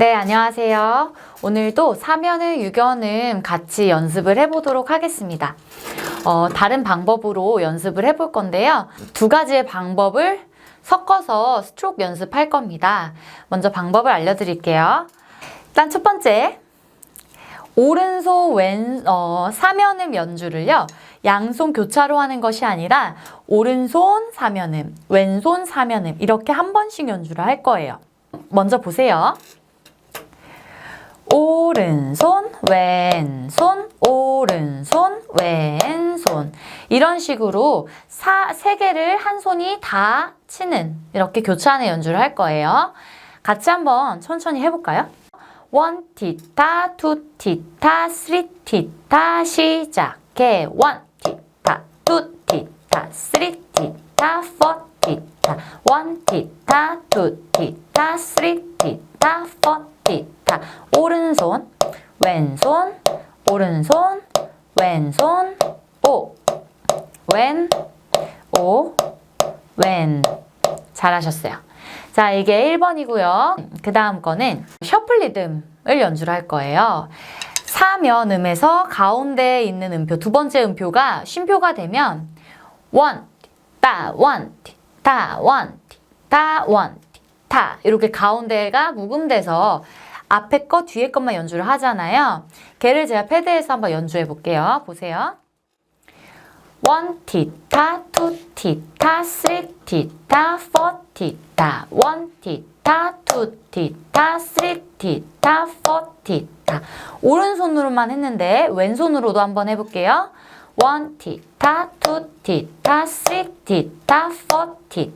네, 안녕하세요. 오늘도 사면을 유견음 같이 연습을 해보도록 하겠습니다. 어, 다른 방법으로 연습을 해볼 건데요. 두 가지의 방법을 섞어서 스트로크 연습할 겁니다. 먼저 방법을 알려드릴게요. 일단 첫 번째, 오른손 왼 어, 사면음 연주를요 양손 교차로 하는 것이 아니라 오른손 사면음 왼손 사면음 이렇게 한 번씩 연주를 할 거예요 먼저 보세요 오른손 왼손 오른손 왼손. 이런 식으로 사, 세 개를 한 손이 다 치는 이렇게 교차하는 연주를 할 거예요. 같이 한번 천천히 해볼까요? 원 티타 투 티타 쓰리 티타 시작해. 원 티타 투 티타 쓰리 티타 포 티타. 원 티타 투 티타 쓰리 티타 포 티타 오른손 왼손 오른손 왼손 오 왼 오 왼 잘하셨어요. 자, 이게 1번이고요. 그 다음 거는 셔플 리듬을 연주를 할 거예요. 사면 음에서 가운데에 있는 음표, 두 번째 음표가 쉼표가 되면 원, 따, 원, 타, 원, 타, 원, 타 이렇게 가운데가 묵음돼서 앞에 거, 뒤에 것만 연주를 하잖아요. 걔를 제가 패드에서 한번 연주해 볼게요. 보세요. 원 티타, 투 티타, 쓰리 티타, 포 티타, 원 티타, 투 티타, 쓰리 티타, 포 티타. 오른손으로만 했는데 왼손으로도 한번 해볼게요. 원 티타, 투 티타, 쓰리 티타, 포 티타,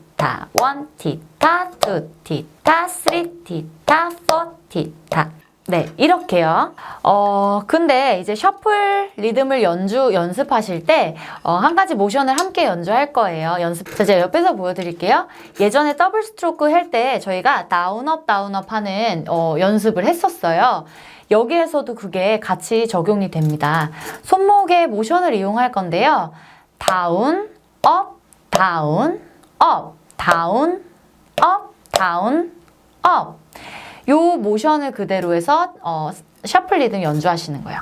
원 티타, 투 티타, 쓰리 티타, 포 티타. 네, 이렇게요. 어, 근데 이제 셔플 리듬을 연주, 연습하실 때, 어, 한 가지 모션을 함께 연주할 거예요. 연습, 자, 제가 옆에서 보여드릴게요. 예전에 더블 스트로크 할 때 저희가 다운업, 다운업 하는, 어, 연습을 했었어요. 여기에서도 그게 같이 적용이 됩니다. 손목의 모션을 이용할 건데요. 다운, 업, 다운, 업, 다운, 업, 다운, 업. 요 모션을 그대로 해서 어, 셔플 리듬 연주하시는 거예요.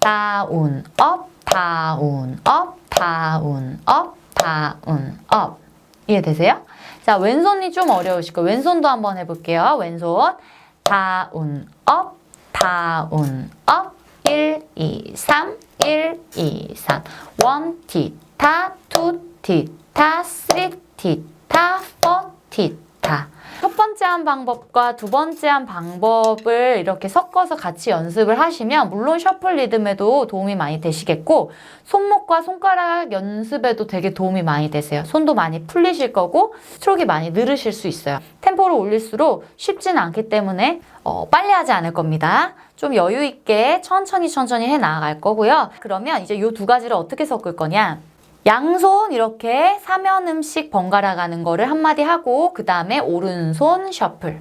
다운, 업, 다운, 업, 다운, 업, 다운, 업. 이해되세요? 자, 왼손이 좀 어려우실 거예요. 왼손도 한번 해볼게요. 왼손. 다운, 업, 다운, 업. 1, 2, 3, 1, 2, 3. 원, 티타, 투, 티타, 쓰리, 티타, 포, 티타. 첫 번째 한 방법과 두 번째 한 방법을 이렇게 섞어서 같이 연습을 하시면 물론 셔플 리듬에도 도움이 많이 되시겠고 손목과 손가락 연습에도 되게 도움이 많이 되세요. 손도 많이 풀리실 거고 스트로크가 많이 늘으실 수 있어요. 템포를 올릴수록 쉽지는 않기 때문에 어, 빨리 하지 않을 겁니다. 좀 여유 있게 천천히 천천히 해 나갈 거고요. 그러면 이제 이 두 가지를 어떻게 섞을 거냐? 양손 이렇게 음식 번갈아 가는 거를 한마디 하고 그 다음에 오른손 셔플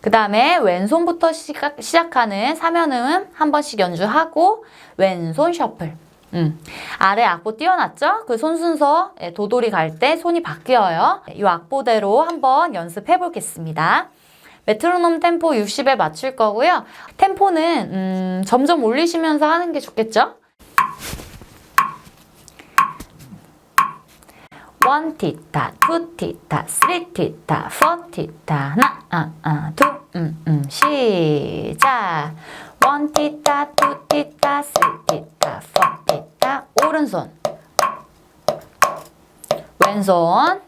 그 다음에 왼손부터 시작, 시작하는 사면음 한 번씩 연주하고 왼손 셔플 음. 아래 악보 띄워놨죠? 그 손 순서 예, 도돌이 갈 때 손이 바뀌어요. 이 악보대로 한번 연습해 보겠습니다. 메트로놈 템포 60에 맞출 거고요. 템포는 음, 점점 올리시면서 하는 게 좋겠죠? 원 티타, 투 티타, 쓰리 티타, 포 티타, 하나, 아, 아, 둘, 음, 음, 시작. 원 티타, 투 티타, 쓰리 티타, 포 티타, 오른손, 왼손,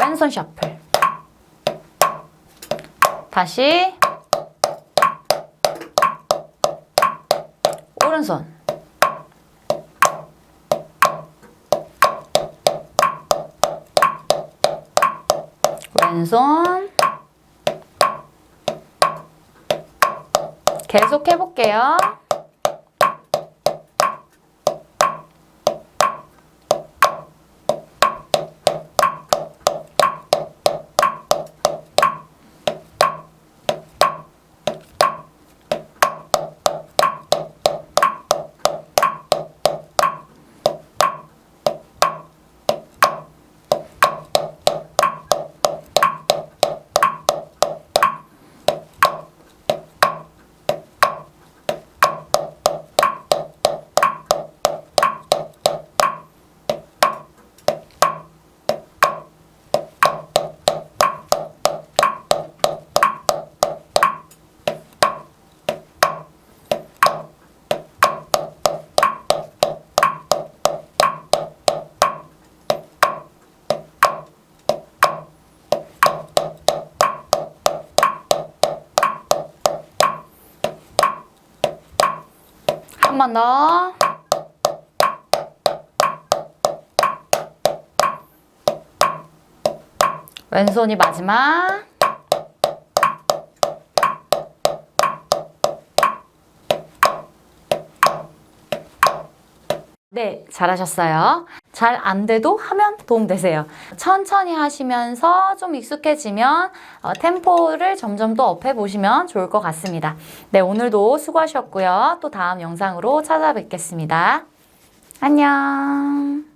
왼손 셔플. 다시 오른손. 왼손 계속 해볼게요. 한 번 더. 왼손이 마지막. 네, 잘하셨어요. 잘 안 돼도 하면 도움되세요. 천천히 하시면서 좀 익숙해지면 어, 템포를 점점 더 업해 보시면 좋을 것 같습니다. 네, 오늘도 수고하셨고요. 또 다음 영상으로 찾아뵙겠습니다. 안녕.